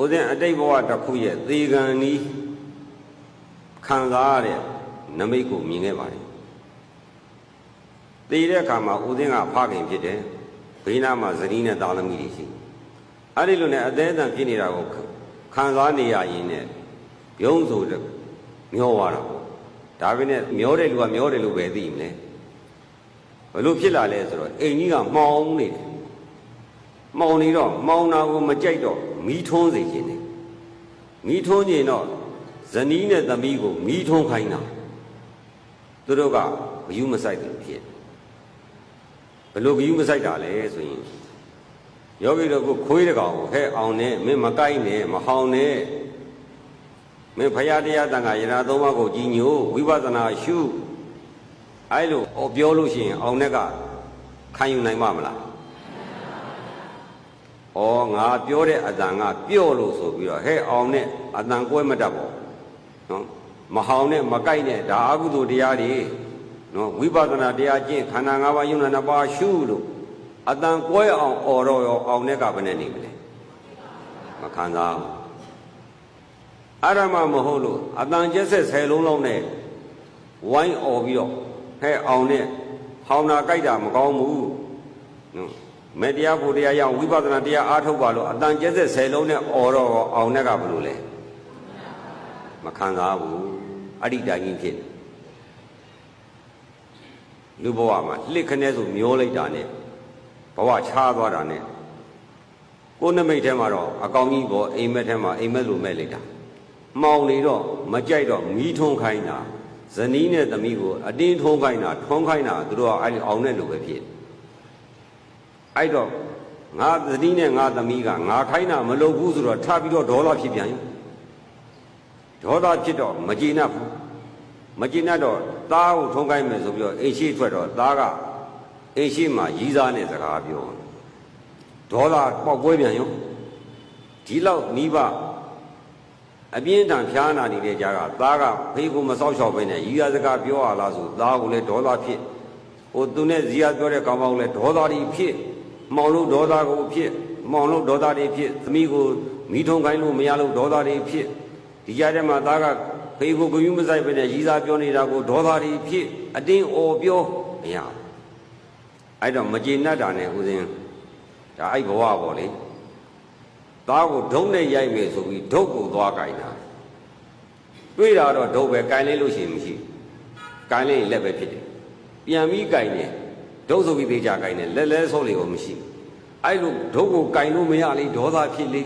ဦးဇင်းအတိတ်ဘဝတစ်ခုရဲ့သေကံဤခံစားရတဲ့နမိတ်ကိုမြင်ခဲ့ပါတယ်သေတဲ့အခါမှာဦးဇင်းကဖခင်ဖြစ်တယ်ဘေးနားမှာဇနီးနဲ့သားသမီးတွေရှိအဲ့ဒီလိုနဲ့အသေးအံဖြစ်နေတာကိုခံစားနေရရင်နဲ့ယုံဆိုတဲ့မျောသွားတာပေါ့ဒါပေမဲ့မျောတဲ့လူကမျောတယ်လို့ပဲသိမလဲဘလို့ဖြစ်လာလဲဆိုတော့အိမ်ကြီးကမှောင်နေတယ် မှောင်နေတော့မှောင်တာကိုမကြိုက်တော့မီးထွန်းစေခြင်းနဲ့မီးထွန်းခြင်းတော့ဇနီးနဲ့သမီးကိုမီးထွန်းခိုင်းတာသူတို့ကဘယူမဆိုင်တယ်ဖြစ်ဘလို့ဘယူမဆိုင်တာလဲဆိုရင်ယောဂီတို့ကခွေးတကောင်ကိုဟဲ့အောင်နဲ့မင်းမကိုက်နဲ့မဟောင်းနဲ့မင်းဖရာတရားတန်ခါယနာသုံးပါးကိုကြည်ညိုဝိပဿနာရှုအဲလိုဟောပြောလို့ရှိရင်အောင်နဲ့ကခံယူနိုင်ပါမလား ဩငါပြောတဲ့အတန်ကပြော့လို့ဆိုပြီးတော့ဟဲ့အောင်နဲ့အတန်ကွဲမတတ်ပါနော်မဟောင်းနဲ့မကိုက်နဲ့ဒါအကုသိုလ်တရားတွေနော်ဝိပဿနာတရားကျင့်ခန္ဓာ၅ပါးယုံနာနှစ်ပါးရှုလို့အတန်ကွဲအောင်អော်တော့ရောအောင်နဲ့ကဘယ်နဲ့နေမလဲမခံစားဘူးအဲ့ဒါမှမဟုတ်လို့အတန်ကျက်ဆက်ဆယ်လုံးလုံးနဲ့ဝိုင်းអော်ပြီးတော့ဟဲ့အောင်နဲ့ဟောင်းနာကြိုက်တာမကောင်းဘူးနော် မေတ္တရားဖို့တရားရအောင်ဝိပဿနာတရားအားထုတ်ပါလို့အတန်ကျက်ဆက်ဆယ်လုံးနဲ့អော်တော့ရောအောင်နဲ့ကဘယ်လိုလဲမခံစားဘူးအဲ့ဒီတိုင်းကြီးဖြစ်လူဘဝမှာလှစ်ခနဲဆိုမျောလိုက်တာနဲ့ဘဝချားသွားတာနဲ့ကိုယ်နမိတ်ထဲမှာတော့အကောင်ကြီးပေါ်အိမ်မက်ထဲမှာအိမ်မက်လိုမဲ့လိုက်တာမှောင်နေတော့မကြိုက်တော့မီးထုံးခိုင်းတာဇနီးနဲ့သမီးကိုအတင်းထုံးခိုင်းတာထုံးခိုင်းတာသူတို့ကအဲ့ဒီအောင်တဲ့လိုပဲဖြစ် အဲ့တော့ငါဇနီးနဲ့ငါသမီးကငါခိုင်းတာမလုပ်ဘူးဆိုတော့ထပ်ပြီးတော့ဒေါသဖြစ်ပြန်ရင်ဒေါသဖြစ်တော့မကျေနပ်ဘူးမကျေနပ်တော့သားကိုထုံးခိုင်းမယ်ဆိုပြီးတော့အိမ်ရှိထွက်တော့သားကအိမ်ရှိမှရီးစားနဲ့စကားပြောဒေါသပေါက်ပွဲပြန်ရောဒီလောက်မိဘအပြင်းထန်ဖျားနာနေတဲ့ကြားကသားကဖေးကိုမဆောက်ရှောက်ပဲနဲ့ရီးစားစကားပြောရလားဆိုသားကိုလည်းဒေါသဖြစ်ဟိုသူနဲ့ဇီယာပြောတဲ့ကောင်မကိုလည်းဒေါသတွေဖြစ် မောင်လို့ဒေါသကိုဖြစ်မောင်လို့ဒေါသတွေဖြစ်သမီးကိုမိထုံခိုင်းလို့မရလို့ဒေါသတွေဖြစ်ဒီကြားထဲမှာသားကဖေးကိုဂယုမဆိုင်ပဲနဲ့ရီးစားပြောနေတာကိုဒေါသတွေဖြစ်အတင်းអော်ပြောမရဘူးအဲ့တော့မကျေနပ်တာနဲ့ဦးဇင်းဒါအဲ့ဘဝပေါ့လေသားကိုဒုံနဲ့ရိုက်မယ်ဆိုပြီးဒုတ်ကိုသွားကြိုင်တာတွေ့တာတော့ဒုတ်ပဲကြိုင်လိုက်လို့ရှိရင်မရှိကြိုင်လိုက်ရင်လက်ပဲဖြစ်တယ်ပြန်ပြီးကြိုင်တယ် ဒုတ်ဆိုပြီးသေးကြကြိုင်တယ်လက်လဲဆုံးလေကိုမရှိအဲ့လိုဒုတ်ကိုကြိုင်လို့မရလေဒေါသဖြစ်လေ